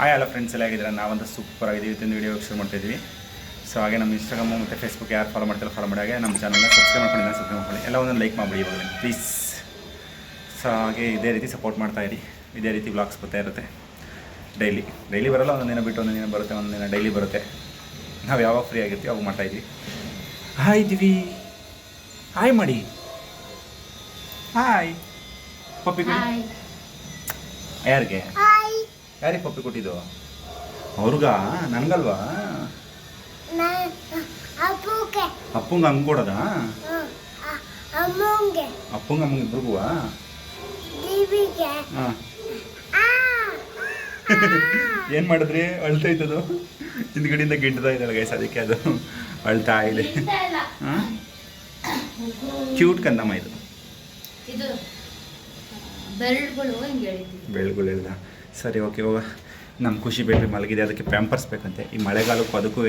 Hi ಎಲ್ಲ friends ಎಲ್ಲ ಆಗಿದ್ದಾರೆ ನಾವಂತ ಸೂಪರ್ ಆಗಿದ್ದೀವಿ. ಇವತ್ತಿನ ವೀಡಿಯೋ ಶುರು ಮಾಡ್ತಿದ್ವಿ ಸೊ ಹಾಗೆ ನಮ್ಮ ಇನ್ಸ್ಟಾಗ್ರಾಮು ಮತ್ತು ಫೇಸ್ಬುಕ್ ಯಾರು ಫಾಲೋ ಮಾಡ್ತಾರೆ ಫಾಲೋ ಮಾಡಿ. ಹಾಗೆ ನಮ್ಮ ಚಾನಲ್ನ ಸಬ್ಸ್ಕ್ರೈಬ್ ಮಾಡ್ಕೊಂಡಿಲ್ಲ ಸಬ್ಸ್ಕ್ರೈಬ್ ಮಾಡ್ಕೊಳ್ಳಿ. ಎಲ್ಲ ಒಂದೊಂದು ಲೈಕ್ ಮಾಡಿ ಇವಾಗ ಪ್ಲೀಸ್ ಸೊ ಹಾಗೆ ಇದೇ ರೀತಿ ಸಪೋರ್ಟ್ ಮಾಡ್ತಾ ಇರಿ. ಇದೇ ರೀತಿ ಬ್ಲಾಗ್ಸ್ ಬರ್ತಾ ಇರುತ್ತೆ. ಡೈಲಿ ಡೈಲಿ ಬರಲ್ಲ ಒಂದೊಂದು ದಿನ ಬಿಟ್ಟು ಒಂದೊಂದು ದಿನ ಬರುತ್ತೆ ಒಂದೊಂದು ದಿನ ಡೈಲಿ ಬರುತ್ತೆ. ನಾವು ಯಾವಾಗ ಫ್ರೀ ಆಗಿರ್ತೀವಿ ಅವಾಗ ಮಾಡ್ತಾಯಿದ್ವಿ ಹಾಯ್ ದಿವಿ. ಹಾಯ್ ಮಾಡಿ. ಹಾಯ್ ಪಪ್ಪಿ ಕೊಡಿ ಹಾಯ್ ಯಾರಿಗೆ? ಯಾರಿಗೆ ಪಪ್ಪಿ ಕೊಟ್ಟಿದ್ದು? ಅವ್ರಿಗ? ನನಗಲ್ವಾ? ಅಪ್ಪಂಗ. ಹಂಗೆ ಕೊಡೋದಾ? ಅಪ್ಪಂಗ ಅಪ್ಪಂಗೆ ಅಮ್ಮಂಗೆ ಇಬ್ರಿಗೂ ದಿವಿಗೆ. ಹಾಂ. ಆ ಏನು ಮಾಡಿದ್ರಿ? ಅಳ್ತಾ ಇದ್ದದು ಹಿಂದ್ಗಡೆಯಿಂದ ಗಿಡ್ತಾ ಇದ್ದಲ್ಲ ಗೈಸ್ ಅದಕ್ಕೆ ಅದು ಅಳ್ತಾ ಇದೆ. ಇಲ್ಲ ಇಲ್ಲ. ಹಾಂ? ಕ್ಯೂಟ್ ಕಂದಮ್ಮ ಇದು. ಬೆಳಗುಳೆಲ್ಲ ಸರಿ ಓಕೆ ಹೋಗ. ನಮ್ಮ ಖುಷಿ ಬೇಬಿ ಮಲಗಿದೆ. ಅದಕ್ಕೆ ಪ್ಯಾಂಪರ್ಸ್ ಬೇಕಂತೆ. ಈ ಮಳೆಗಾಲಕ್ಕೂ ಅದಕ್ಕೂ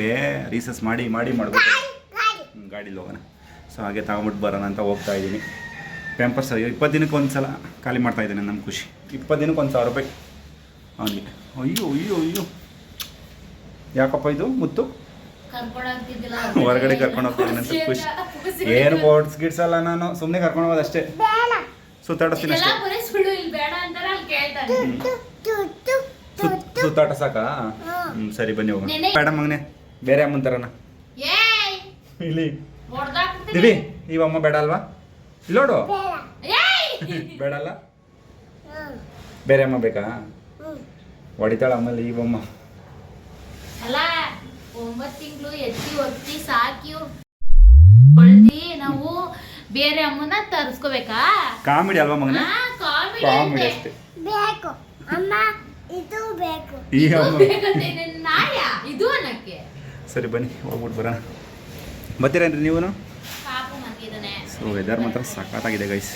ರೀಸಸ್ ಮಾಡಿ ಮಾಡಿ ಮಾಡಬೇಕು. ಗಾಡಿ ಗಾಡೀಲಿ ಹೋಗೋಣ. ಸೊ ಹಾಗೆ ತಗೊಂಬಿಟ್ಟು ಬರೋಣ ಅಂತ ಹೋಗ್ತಾ ಇದ್ದೀನಿ. ಪ್ಯಾಂಪರ್ಸ್ ಇಪ್ಪತ್ತು ದಿನಕ್ಕೆ ಒಂದು ಸಲ ಖಾಲಿ ಮಾಡ್ತಾ ಇದ್ದೀನಿ ನಮ್ಮ ಖುಷಿ. ಇಪ್ಪತ್ತು ದಿನಕ್ಕೆ ಒಂದು ಸಾವಿರ ರೂಪಾಯಿ ಅವನಿಗೆ. ಅಯ್ಯೋ ಅಯ್ಯೋ ಅಯ್ಯೋ. ಯಾಕಪ್ಪ ಇದು ಮುತ್ತು? ಹೊರಗಡೆ ಕರ್ಕೊಂಡು ಹೋಗ್ತೀನಿ ಅಂತ ಖುಷಿ. ಏನು ಬೋರ್ಡ್ಸ್ ಗಿಡ್ಸ್ ಅಲ್ಲ ನಾನು ಸುಮ್ಮನೆ ಕರ್ಕೊಂಡು ಹೋಗೋದು ಅಷ್ಟೇ. ಬೇಡ ಸುತ್ತಾಡಿಸ್ತೀನಿ ಅಷ್ಟೇ ಬರೀ ಸುಳ್ಳು ಇಲ್ಲಿ ಬೇಡ ಅಂತಾರೆ ಅಲ್ಲಿ ಕೇಳ್ತಾನೆ ತು ತು ತು ತು ಸುತ್ ಸುತ್ತಾಟ ಸಾಕಾ? ಹ್ಮ್ ಸರಿ ಬನ್ನಿ ಹೋಗೋಣ. ಮೇಡಮ್ ಬೇಡ ಮಗನೆ ಬೇರೆ ಅಮ್ಮನ ಏಯ್! ಇಲ್ಲಿ. ದಿವಿ ದಿವಿ ಇವಮ್ಮ ಬೇಡ ಅಲ್ವಾ? ಇಲ್ಲೋಡು ಬೇಡ. ಏಯ್! ಬೇಡ ಅಲ್ಲ? ಬೇರೆ ಅಮ್ಮ ಬೇಕಾ? ಹ್ಮ್. ಹೊಡಿತಾಳ ಆಮೇಲೆ ಇವಮ್ಮ ಅಲ್ಲ ಒಂಬತ್ತು ತಿಂಗಳು ಎತ್ತಿ ಒತ್ತಿ ಸಾಕಿ. ಹೊಳ್ದಿ ನಾವು ಬೇರೆ ಅಮ್ಮನ ತರಿಸ್ಕೋಬೇಕಾ? ಕಾಮಿಡಿ ಅಲ್ವಾ ಮಗನ? ಹಾ ಕಾಮಿಡಿ ಕಾಮಿಡಿ ಅಷ್ಟೇ. ಬೇಕು. ಅಮ್ಮ ಇದು ಬೇಕು. ಈ ಇದು ಅಮ್ಮ ನಾಯ? ಇದು ಅನ್ನಕ್ಕೆ. ಸರಿ ಬನ್ನಿ ಹೋಗ್ಬಿಟ್ಟು ಬರೋಣ. ಬರ್ತೀರೇನ್ರಿ ನೀವು ಪಾಪು ಮಲಗಿದಾನೆ ಸೊ ವೆದರ್ ಮಾತ್ರ ಸಖತ್ತಾಗಿದೆ ಗೈಸ್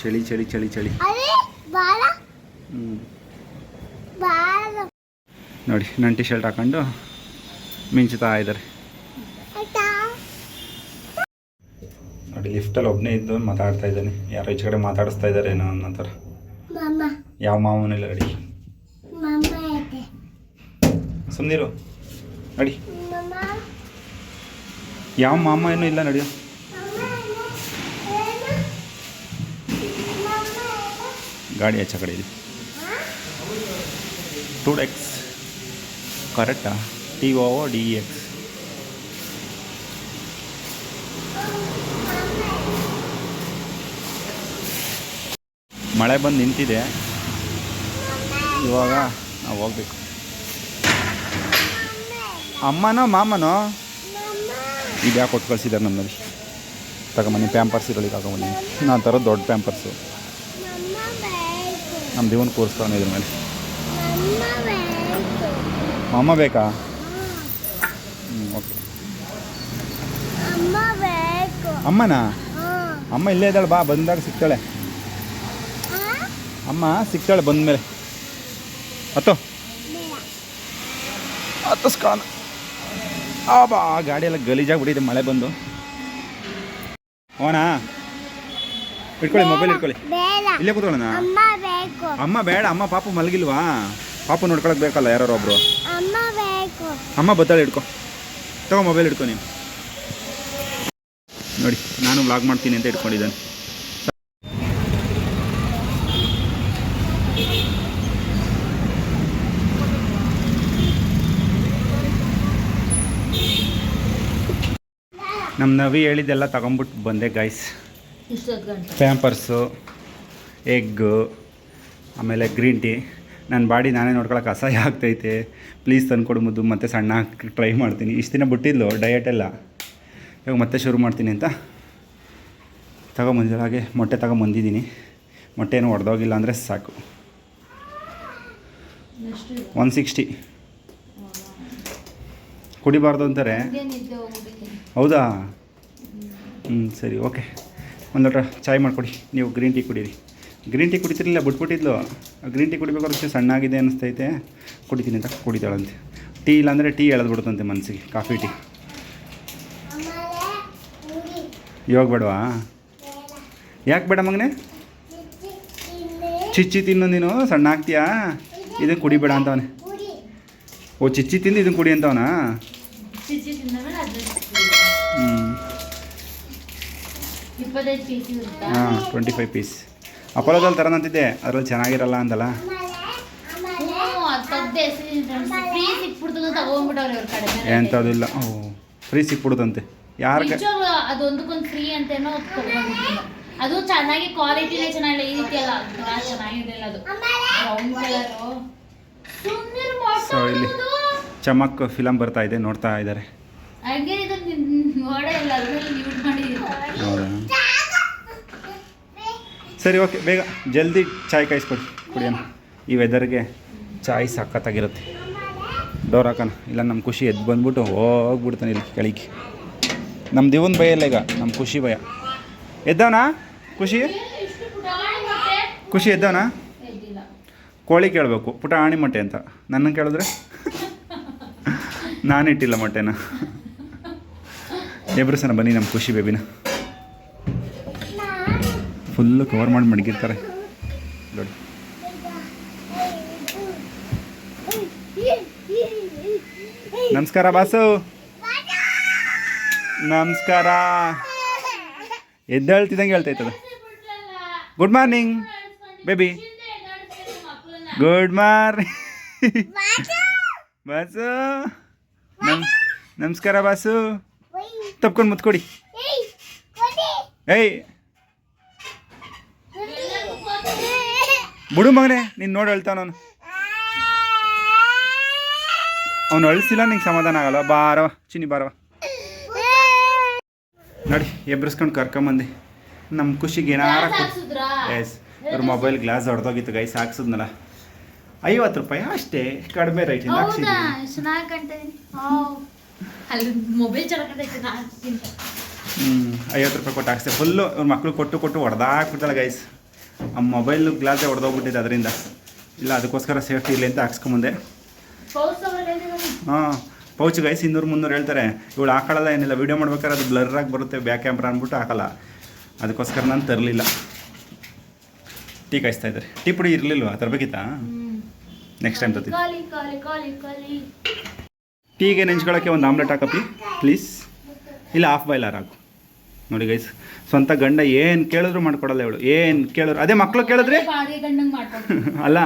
ಚಳಿ ಚಳಿ ಚಳಿ ಚಳಿ. ಅರೆ ಬಾಳ. ಹ್ಞೂ ಬಾಳ. ನೋಡಿ ನನ್ನ ಟಿ ಶರ್ಟ್ ಹಾಕೊಂಡು ಮಿಂಚುತ್ತಾ ಇದ್ದಾರೆ. ಆಯ್ತಾ? ನೋಡಿ ಲಿಫ್ಟಲ್ಲಿ ಒಬ್ಬನೇ ಇದ್ದು ಮಾತಾಡ್ತಾ ಇದ್ದಾನೆ. ಯಾರೋ ಈಚೆ ಕಡೆ ಮಾತಾಡಿಸ್ತಾ ಇದ್ದಾರೆ ಏನೋ ಅನ್ನೋ ಥರ. ಮಮ್ಮ ಯಾವ ಮಾವನಿಲ್ಲ ಅಡಿ ಸುಮ್ಮನಿರು ನಡಿ. ಯಾವ ಮಾಮ ಏನೂ ಇಲ್ಲ ನಡಿಯೋ. ಗಾಡಿ ಹೆಚ್ಚ ಕಡೆ ಇದೆ ಟೂ ಎಕ್ಸ್ ಕರೆಕ್ಟಾ? ಟಿ ಓ ಡಿ ಎಕ್ಸ್ ಮಳೆ ಬಂದು ನಿಂತಿದೆ. ಇವಾಗ ನಾವು ಹೋಗ್ಬೇಕು. ಅಮ್ಮನೋ ಮಾಮನೋ? ಇದು ಯಾಕೆ ಕೊಟ್ಟು ಕಳಿಸಿದ್ದಾರೆ ನಮ್ಮಲ್ಲಿ ತಗೊಂಬನ್ನಿ ಪ್ಯಾಂಪರ್ಸ್ ಇರಲಿ ತಗೊಂಬನ್ನಿ ನಾನು ಥರ ದೊಡ್ಡ ಪ್ಯಾಂಪರ್ಸು ನಮ್ಮ ದೇವನ ಕೂರಿಸ್ತಾನೆ ಇದ್ರ ಮೇಲೆ. ಅಮ್ಮ ಬೇಕಾ. ಹ್ಞೂ ಓಕೆ ಅಮ್ಮನಾ? ಅಮ್ಮ ಇಲ್ಲೇ ಇದ್ದಾಳೆ ಬಾ ಬಂದಾಗ ಸಿಗ್ತಾಳೆ. ಅಮ್ಮ ಸಿಗ್ತಾಳೆ ಬಂದ ಮೇಲೆ ಅತ್ತೋ ಹತ್ತಿಸ್ಕೊಳ್ಳೋಣ ಆ ಬಾ ಗಾಡಿ ಎಲ್ಲ ಬಿಡಿದೆ ಮಳೆ ಬಂದು. ಓನಾ ಇಟ್ಕೊಳ್ಳಿ ಮೊಬೈಲ್ ಇಟ್ಕೊಳ್ಳಿ. ಇಲ್ಲೇ ಕೂತ್ಕೊಳ್ಳೋಣ? ಅಮ್ಮ ಬೇಡ ಅಮ್ಮ ಪಾಪು ಮಲಗಿಲ್ವಾ? ಪಾಪು ನೋಡ್ಕೊಳಕ್ ಬೇಕಲ್ಲ ಯಾರೋ ಒಬ್ರು. ಅಮ್ಮ ಬತ್ತಾಳೆ ಇಟ್ಕೊ. ತಗೋ ಮೊಬೈಲ್ ಇಟ್ಕೊ ನೀನು. ನೋಡಿ ನಾನು ವ್ಲಾಗ್ ಮಾಡ್ತೀನಿ ಅಂತ ಇಟ್ಕೊಂಡಿದ್ದಾನೆ. ನಮ್ಮ ನವಿ ಹೇಳಿದ್ದೆಲ್ಲ ತಗೊಂಬಿಟ್ಟು ಬಂದೆ ಗೈಸ್ ಪ್ಯಾಂಪರ್ಸು ಎಗ್ಗು ಆಮೇಲೆ ಗ್ರೀನ್ ಟೀ ನನ್ನ ಬಾಡಿ ನಾನೇ ನೋಡ್ಕೊಳಕ್ಕೆ ಅಸಹ್ಯ ಆಗ್ತೈತೆ. ಪ್ಲೀಸ್ ತಂದ್ಕೊಡು ಮುದ್ದು ಮತ್ತೆ ಸಣ್ಣ ಹಾಕಿ ಟ್ರೈ ಮಾಡ್ತೀನಿ. ಇಷ್ಟು ದಿನ ಬಿಟ್ಟಿದ್ಲು ಡಯಟ್ ಎಲ್ಲ. ಇವಾಗ ಮತ್ತೆ ಶುರು ಮಾಡ್ತೀನಿ ಅಂತ. ತಗೊಂಬಂದಿಲ್ಲ ಹಾಗೆ ಮೊಟ್ಟೆ ತಗೊಂಬಂದಿದ್ದೀನಿ ಮೊಟ್ಟೆ ಏನು ಹೊಡೆದೋಗಿಲ್ಲ ಅಂದರೆ ಸಾಕು. ಒನ್ ಸಿಕ್ಸ್ಟಿ ಕುಡಿಬಾರ್ದು ಅಂತಾರೆ. ಹೌದಾ? ಹ್ಞೂ ಸರಿ, ಓಕೆ. ಒಂದು ಲೋಟ ಚಾಯ್ ಮಾಡಿಕೊಡಿ. ನೀವು ಗ್ರೀನ್ ಟೀ ಕುಡೀರಿ. ಗ್ರೀನ್ ಟೀ ಕುಡಿತಿರಲಿಲ್ಲ, ಬಿಟ್ಬಿಟ್ಟಿದ್ಲು. ಗ್ರೀನ್ ಟೀ ಕುಡಿಬೇಕಾದ್ರೆ ಸಣ್ಣಾಗಿದೆ ಅನಿಸ್ತೈತೆ. ಕುಡಿತೀನಿ ಅಂತ ಕುಡಿತಾಳಂತೆ ಟೀ ಇಲ್ಲಾಂದರೆ ಟೀ ಎಳೆದ್ಬಿಡ್ತಂತೆ ಮನಸ್ಸಿಗೆ ಕಾಫಿ ಟೀ. ಇವಾಗ ಬೇಡವಾ? ಬೇಡ ಯಾಕೆ ಬೇಡ ಮಗನೇ? ಚಿಚ್ಚಿ ತಿನ್ನಿ ನೀನು, ಸಣ್ಣ ಆಗ್ತೀಯಾ? ಇದನ್ನು ಕುಡಿಬೇಡ ಅಂತವನೇ. ಓ, ಚಿಚ್ಚಿ ತಿಂದು ಇದನ್ನು ಕುಡಿ ಅಂತವನಾ? ಹಾಂ ಟ್ವೆಂಟಿ ಫೈವ್ ಪೀಸ್ ಅಪೋಲೋದಲ್ಲಿ ತರೋದಂತಿದ್ದೆ ಅದ್ರಲ್ಲಿ ಚೆನ್ನಾಗಿರಲ್ಲ ಅಂದಲ್ಲ? ಎಂಥದಿಲ್ಲ ಓ ಫ್ರೀ ಸಿಕ್ಬಿಡುತ್ತಂತೆ. ಯಾರ ಅದೊಂದಕ್ಕೊಂದು ಫ್ರೀ ಅಂತೇನೋ ಅದು ಚೆನ್ನಾಗಿ ಕ್ವಾಲಿಟಿನೇ ಚೆನ್ನಾಗಿಲ್ಲ ಈ ರೀತಿ ಅಲ್ಲ. ಚೆನ್ನಾಗಿರಲಿಲ್ಲ ಅದು. ಬ್ರೌನ್ ಕಲರು So, ಇಲ್ಲಿ- ಚಮಕ್ ಫಿಲಂ ಬರ್ತಾ ಇದೆ ನೋಡ್ತಾ ಇದ್ದಾರೆ. ಹಂಗೆ ಇದು ನೋಡೇ ಇಲ್ಲ ಅದರಲ್ಲಿ ಸರಿ ಓಕೆ ಬೇಗ ಜಲ್ದಿ ಚಾಯ್ ಕಾಯಿಸ್ಕೊಡಿ, ಕುಡಿಯೋಣ. ಈ ವೆದರ್ಗೆ ಚಾಯ್ ಸಖತ್ತಾಗಿರುತ್ತೆ. ಡೋರ್ ಹಾಕೋಣ. ಇಲ್ಲ ನಮ್ಮ ಖುಷಿ ಎದ್ದು ಬಂದ್ಬಿಟ್ಟು ಹೋಗ್ಬಿಡ್ತಾನೆ ಇಲ್ಲಿ ಕೆಳಗೆ. ನಮ್ಮ ದಿವನ್ ಭಯ ಇಲ್ಲ ಈಗ ನಮ್ಮ ಖುಷಿ ಭಯ. ಎದ್ದವನಾ? ಖುಷಿ? ಖುಷಿ ಎದ್ದವನಾ? ಕೋಳಿ ಕೇಳಬೇಕು. ಪುಟ ಆಣಿ ಮೊಟ್ಟೆ ಅಂತ. ನನ್ನ ಕೇಳಿದ್ರೆ? ನಾನಿಟ್ಟಿಲ್ಲ ಮೊಟ್ಟೆನ. ಎಬ್ರಸನ ಬನ್ನಿ ನಮ್ಮ ಖುಷಿ ಬೇಬಿನ ಫುಲ್ಲು ಕವರ್ ಮಾಡಿ ಮಡಗಿರ್ತಾರೆ. ನೋಡಿ. ನಮಸ್ಕಾರ ಬಾಸು. ನಮಸ್ಕಾರ. ಎದ್ದೇಳ್ತಿದ್ದಂಗೆ ಹೇಳ್ತೈತದ good morning baby good morning boss. ನಮ್ ನಮಸ್ಕಾರ ಬಾಸು. ತಪ್ಕೊಂಡು ಮುತ್ಕೊಡಿ. ಏಯ್ ಬಿಡು ಮಗನೇ ನೀನು ನೋಡಿ ಹೇಳ್ತಾವ ನಾನು. ಅವನು ಅಳಿಸಿಲ್ಲ ನಿಂಗೆ ಸಮಾಧಾನ ಆಗಲ್ಲ. ಬಾರವ ಚಿನ್ನಿ ಬಾರವ ನೋಡಿ ಎಬ್ರಿಸ್ಕೊಂಡು ಕರ್ಕೊಂಬಂದು. ನಮ್ಮ ಖುಷಿಗೆ ಏನಾರ ಎಸ್ ಅವ್ರ ಮೊಬೈಲ್ ಗ್ಲಾಸ್ ಹೊಡೆದೋಗಿತ್ತು ಗೈಸ್ ಹಾಕ್ಸಿದ್ನಲ್ಲ. ಐವತ್ತು ರೂಪಾಯಿ ಅಷ್ಟೇ ಕಡಿಮೆ ರೇಟಿಂದ ಹ್ಞೂ ಐವತ್ತು ರೂಪಾಯಿ ಕೊಟ್ಟು ಹಾಕ್ಸ್ತೇವೆ ಫುಲ್ಲು ಇವ್ರ ಮಕ್ಕಳು ಕೊಟ್ಟು ಕೊಟ್ಟು ಹೊಡೆದಾಕ್ಬಿಡ್ತಾಳೆ ಗೈಸ್ ಆ ಮೊಬೈಲ್ ಗ್ಲಾಸೇ ಹೊಡೆದೋಗ್ಬಿಟ್ಟಿದೆ ಅದರಿಂದ. ಇಲ್ಲ ಅದಕ್ಕೋಸ್ಕರ ಸೇಫ್ಟಿ ಇರಲಿ ಅಂತ ಹಾಕ್ಸ್ಕೊಂಬಂದೆ. ಹಾಂ ಪೌಚ್ ಗೈಸ್ ಇನ್ನೂರು ಮುನ್ನೂರು ಹೇಳ್ತಾರೆ. ಇವಳು ಹಾಕೊಳ್ಳಲ್ಲ ಏನಿಲ್ಲ. ವೀಡಿಯೋ ಮಾಡ್ಬೇಕಾದ್ರೆ ಅದು ಬ್ಲರ್ರಾಗಿ ಬರುತ್ತೆ ಬ್ಯಾಕ್ ಕ್ಯಾಮ್ರಾ ಅಂದ್ಬಿಟ್ಟು ಹಾಕಲ್ಲ. ಅದಕ್ಕೋಸ್ಕರ ನಾನು ತರಲಿಲ್ಲ. ಟೀ ಕಾಯಿಸ್ತಾ ಇದ್ದಾರೆ. ಟೀ ಪುಡಿ ಇರಲಿಲ್ವಾ? ತರಬೇಕಿತ್ತಾ? ನೆಕ್ಸ್ಟ್ ಟೈಮ್ ತರ್ತೀನಿ. ಕಾಲಿ ಟೀಗೆ ನೆಂಚ್ಕೊಳ್ಳೋಕ್ಕೆ ಒಂದು ಆಮ್ಲೆಟ್ ಹಾಕಪ್ಪಿ ಪ್ಲೀಸ್ ಇಲ್ಲ ಹಾಫ್ ಬಾಯ್ಲರ್ ಹಾಕು. ನೋಡಿ ಗೈಸ್ ಸ್ವಂತ ಗಂಡ ಏನು ಕೇಳಿದ್ರು ಮಾಡ್ಕೊಡಲ್ಲ ಇವಳು. ಏನು ಕೇಳಿದ್ರು ಅದೇ ಮಕ್ಕಳು ಕೇಳಿದ್ರೆ? ಅಲ್ಲ.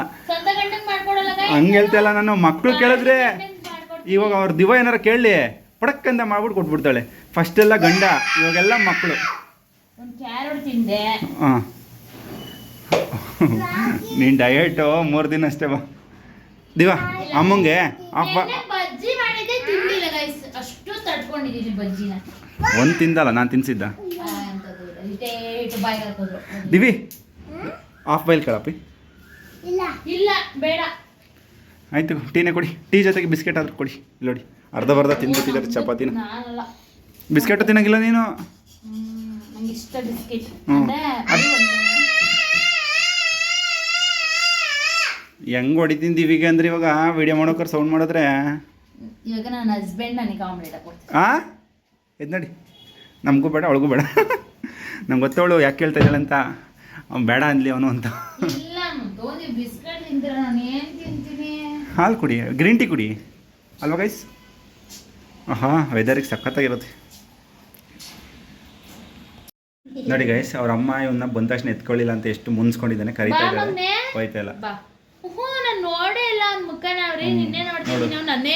ಹಂಗ ಹೇಳ್ತಿಲ್ಲ ನಾನು ಮಕ್ಕಳು ಕೇಳಿದ್ರೆ ಇವಾಗ ಅವ್ರ ದಿವ ಏನಾರ ಕೇಳಲಿ ಪಡಕ್ಕಂದ ಮಾಡ್ಬಿಟ್ಟು ಕೊಟ್ಬಿಡ್ತಾಳೆ. ಫಸ್ಟೆಲ್ಲ ಗಂಡ ಇವಾಗೆಲ್ಲ ಮಕ್ಕಳು ಮೂರ್ ಹಾಂ. ನೀನು ಡಯಟು ಮೂರು ದಿನ ಅಷ್ಟೇ ಬಾ. ದಿವ ಅಮ್ಮಂಗೆ ಅಪ್ಪ ಒಂದು ತಿಂದಲ್ಲ ನಾನು ತಿನ್ಸಿದ್ದ. ದಿವಿ ಹಾಫ್ ಬೈಲ್ ಕಳಪಿ. ಆಯಿತು ಟೀನೇ ಕೊಡಿ. ಟೀ ಜೊತೆಗೆ ಬಿಸ್ಕೆಟ್ ಆದರೂ ಕೊಡಿ. ನೋಡಿ ಅರ್ಧ ಬರ್ಧ ತಿಂದ್ಬಿಟ್ಟಿದ್ದಾರೆ ಚಪಾತಿನ. ಬಿಸ್ಕೆಟು ತಿನ್ನೋಂಗಿಲ್ಲ ನೀನು? ಹೆಂಗ್ ಹೊಡಿತೀನಿ ದಿವಿಗೆ ಅಂದ್ರೆ ಇವಾಗ ವಿಡಿಯೋ ಮಾಡೋಕ್ರೆ ಸೌಂಡ್ ಮಾಡಿದ್ರೆ? ಇವಾಗ ನನ್ನ ಹಸ್ಬೆಂಡ್ ನನಗೆ ಹಾಂ ಎದ್ ನೋಡಿ. ನಮಗೂ ಬೇಡ ಅವಳಿಗೂ ಬೇಡ. ನಮ್ಗೆ ಗೊತ್ತವಳು ಯಾಕೆ ಕೇಳ್ತಾ ಇದ್ದಾಳೆ ಅಂತ. ಅವ್ನು ಬೇಡ ಅನ್ಲಿ ಅವನು ಅಂತ. ಹಾಲು ಕುಡಿ ಗ್ರೀನ್ ಟೀ ಕುಡಿ. ಅಲ್ವಾ ಗೈಸ್ ಹಾಂ ವೆದರಿಗೆ ಸಖತ್ತಾಗಿರುತ್ತೆ. ನೋಡಿ ಗೈಸ್ ಅವ್ರ ಅಮ್ಮ ಇವನ್ನ ಬಂದ ತಕ್ಷಣ ಎತ್ಕೊಳ್ಳಿಲ್ಲ ಅಂತ ಎಷ್ಟು ಮುನ್ಸ್ಕೊಂಡಿದ್ದಾನೆ ಕರಿತಾ ಇದ್ದಾನೆ ಹೋಯ್ತಾ ಇಲ್ಲ. ನೋಡೇ ಇಲ್ಲ ಅವ್ನ ಮುಖನ ಅವ್ರಿ. ನಿನ್ನೆ ನೋಡ್ತೀನಿ ನೋಡು. ನನ್ನೇ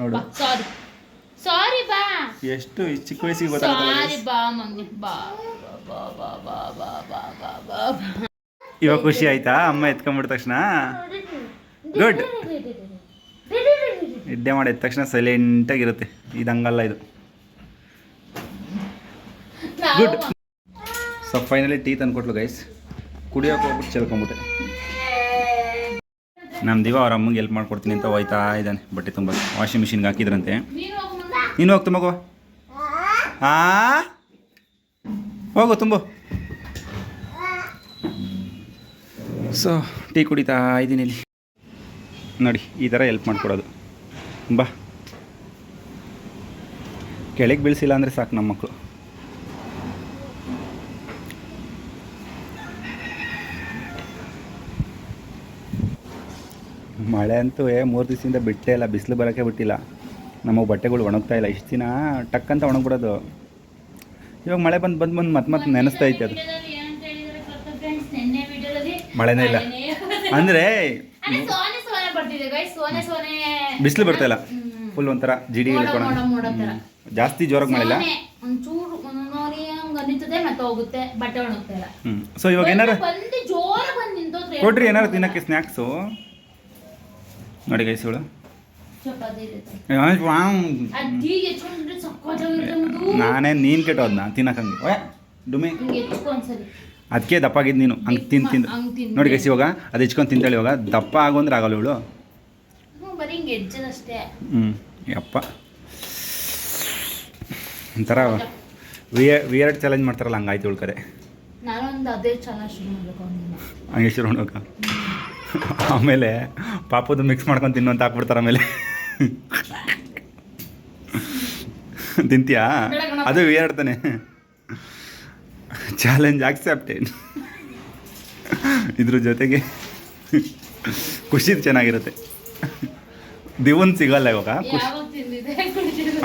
ನೋಡು. ಸಾರಿ ಸಾರಿ ಬಾ. ಎಷ್ಟು ಈ ಚಿಕ್ಕ ವಯಸ್ಸಿಗೆ ಗೊತ್ತಾಗಲ್ಲ ಸಾರಿ ಬಾ ಮಂಗು. ಬಾ. ಬಾ ಬಾ ಬಾ ಬಾ ಬಾ ಬಾ ಬಾ. ಬಾ ಇವಾಗ ಖುಷಿ ಆಯ್ತಾ? ಅಮ್ಮ ಎತ್ಕೊಂಡ್ಬಿಟ್ಟ ತಕ್ಷಣ? ಗುಡ್ ಇಡ್ಡೆ ಮಾಡಿ ಎದ್ದ ತಕ್ಷಣ ಸೈಲೆಂಟಾಗಿರುತ್ತೆ ಇದು. ಹಂಗಲ್ಲ ಇದು ಗುಡ್ ಸೊ ಫೈನಲಿ ಟೀ ತಂದ್ಕೊಟ್ಲು ಗೈಸ್ ಕುಡಿಯೋಕೆ ಹೋಗ್ಬಿಟ್ಟು ಚೆಲ್ಕೊಂಬಿಟ್ಟೆ ನಮ್ಮ ದಿವ ಅವ್ರ ಅಮ್ಮಗೆ ಹೆಲ್ಪ್ ಮಾಡ್ಕೊಡ್ತೀನಿ ಅಂತ ಹೋಯ್ತಾ ಇದ್ದಾನೆ. ಬಟ್ಟೆ ತುಂಬ ವಾಷಿಂಗ್ ಮಿಷಿನ್ಗೆ ಹಾಕಿದ್ರಂತೆ. ನೀನು. ನೀನು ಹೋಗ್ತು ಮಗು. ಆ? ಹೋಗು, ತುಂಬು. ಸೊ, ಟೀ ಕುಡಿತಾ ಇದ್ದೀನಿ ಇಲ್ಲಿ. ನೋಡಿ, ಈ ಥರ ಹೆಲ್ಪ್ ಮಾಡಿಕೊಡೋದು. ಬಾ. ಕೆಳಗೆ ಬೀಳಿಸಿಲ್ಲ ಅಂದರೆ ಸಾಕು ನಮ್ಮ ಮಕ್ಕಳು ಮಳೆ ಅಂತೂ ಮೂರು ದಿವಸದಿಂದ ಬಿಟ್ಟೇ ಇಲ್ಲ, ಬಿಸಿಲು ಬರೋಕ್ಕೆ ಬಿಟ್ಟಿಲ್ಲ. ನಮ್ಮ ಬಟ್ಟೆಗಳು ಒಣಗ್ತಾ ಇಲ್ಲ. ಇಷ್ಟು ದಿನ ಟಕ್ ಅಂತ ಒಣಗ್ಬಿಡೋದು. ಇವಾಗ ಮಳೆ ಬಂದು ಬಂದು ಬಂದು ಮತ್ತೆ ಮತ್ತೆ ನೆನೆಸ್ತಾ ಐತೆ ಅದು. ಮಳೆನೇ ಇಲ್ಲ. ಅಂದ್ರೆ ಬಿಸಿಲು ಬರ್ತಾ ಇಲ್ಲ. ಫುಲ್ ಒಂಥರ ಜಿಡಿ ಹಿಡ್ಕೊಂಡು ಜಾಸ್ತಿ ಜೋರಾಗಿ ಮಳೆ ಇಲ್ಲ? ಸೊ ಇವಾಗ ಏನಾರು ಕೊಡ್ರಿ ಏನಾರು ತಿನ್ನಕ್ಕೆ ಸ್ನ್ಯಾಕ್ಸು ನೋಡಿ ಗೈಸ್ಗಳು ನಾನೇ ನೀನು ಕೆಟ್ಟೋದ್ನ ತಿನ್ನಕಂಗೆ ಓ ಡುಮಿ. ಅದಕ್ಕೆ ದಪ್ಪ ಆಗಿದ್ದು ನೀನು ಹಂಗೆ ತಿಂದು ತಿಂದು. ನೋಡಿ ಗೈಸ್ ಇವಾಗ ಅದು ಹೆಚ್ಕೊಂಡು ತಿಂತಾಳೆ ಇವಾಗ ದಪ್ಪ ಆಗು ಅಂದ್ರೆ ಆಗಲ್ಲ ಇವಳು. ಹ್ಞೂ ಯಪ್ಪ. ಒಂಥರ ವಿಯ ವಿಯರ್ಡ್ ಚಾಲೆಂಜ್ ಮಾಡ್ತಾರಲ್ಲ ಹಂಗಾಯ್ತು ಇವಳು ಕರೆ. ಹಂಗೆ ಶುರು ಆಮೇಲೆ ಪಾಪದು ಮಿಕ್ಸ್ ಮಾಡ್ಕೊಂಡು ತಿನ್ನು ಅಂತ ಹಾಕ್ಬಿಡ್ತಾರೆ ಆಮೇಲೆ. ತಿಂತೀಯಾ? ಅದು ವಿಯಾಡ್ತಾನೆ ಚಾಲೆಂಜ್ ಆಕ್ಸೆಪ್ಟೆಡ್ ಇದ್ರ ಜೊತೆಗೆ ಖುಷಿ ಚೆನ್ನಾಗಿರುತ್ತೆ. ದಿವನ್ ಸಿಗಲ್ಲ ಇವಾಗ ಖುಷಿ